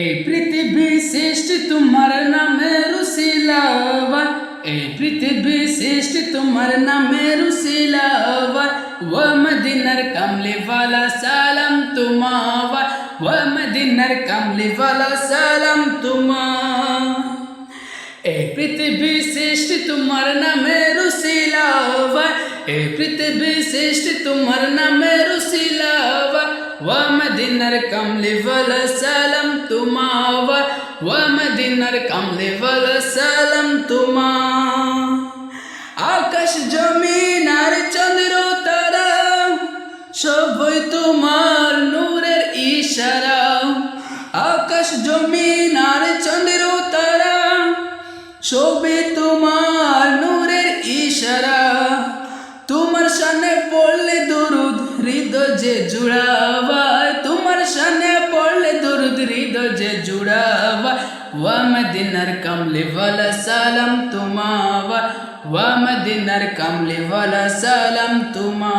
এই পৃথিবী সৃষ্টি, তোমার নামে রুশিলাবা এই পৃথিবী সৃষ্টি, তোমার নামে রুশিলাবা ও মদিনার কামলিওয়ালা, সালাম তোমাবা ও মদিনার কামলিওয়ালা, সালাম তোমা এই পৃথিবী সৃষ্টি, তোমার নামে রুশিলাবা এই পৃথিবী সৃষ্টি, তোমার নামে রুশিলাবা ওয়া মদিনার কামলি ওয়ালা সালাম তোমাবা ওয়া মদিনার কামলি ওয়ালা সালাম তোমা আকাশ জমিন আর চন্দ্র তারা সবই তোমার নূরের ইশারা আকাশ জমিন আর চন্দ্র তারা সবে তোমার নূরের ইশারা তোমার সামনে পড়লে হৃদয় যে জুড়াবা তোমার সামনে পড়লে দরুদ হৃদয় যে জুড়াবা ওয়া মদিনার কামলি ওয়ালা সালাম তোমাবা ওয়া মদিনার কামলি ওয়ালা সালাম তোমা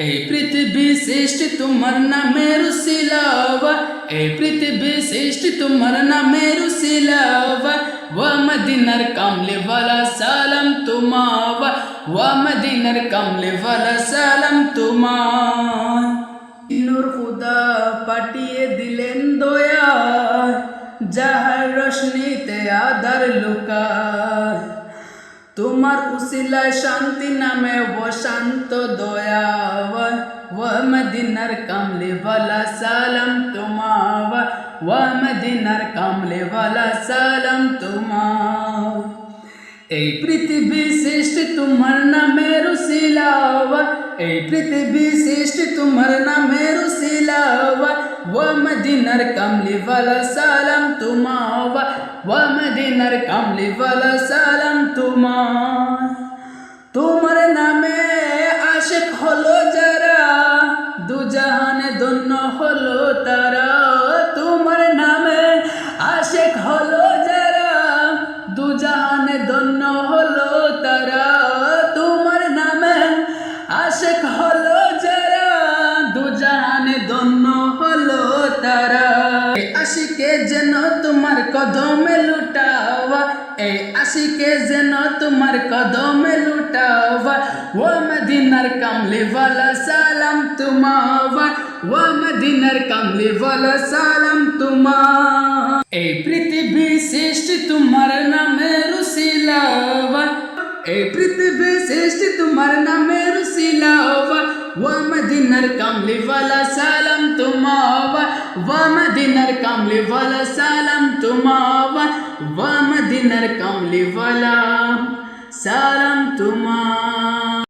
এই পৃথিবী সৃষ্টি তোমার নামে রুসিলাবা এই পৃথিবী সৃষ্টি তোমার নামে রুসিলাবা ওয়ামদিনার কামলে ভালা সালাম তোমার ওয়ামদিনার কামলে ভালা সালাম তোমার নূর খুদা পাঠিয়ে দিলেন দয়া যাহার রশ্মিতে আধার লুকায় তোমার উসিলায় শান্তি নামে বসান্ত দয়া ও মদিনার কামলে ভালা সালাম ওয়া মদিনার কামলেওয়ালা সালাম তোমার। এই পৃথিবী শ্রেষ্ঠ তোমার নামের শিলাওয়া এই পৃথিবী শ্রেষ্ঠ তোমার নামের শিলাওয়া ওয়া মদিনার কামলেওয়ালা সালাম তোমাওয়া ওয়া মদিনার কামলেওয়ালা সালাম তোমার তোমার। যেন তোমার কদমে লুটাওয়া এ আশিকে যেন তোমার কদমে লুটাওয়া। ও মদিনার কামলিওয়ালা, সালাম তোমার ও মদিনার কামলিওয়ালা, সালাম তোমার এই পৃথিবী সৃষ্টি তোমার নামে রুসিলাওয়া। এই পৃথিবী সৃষ্টি তোমার নামে রুসিলাওয়া। ও মদিনার বলা সালাম তোমার ومدينر كامل ولا سلام تماوا ومدينر كامل ولا سلام تماوا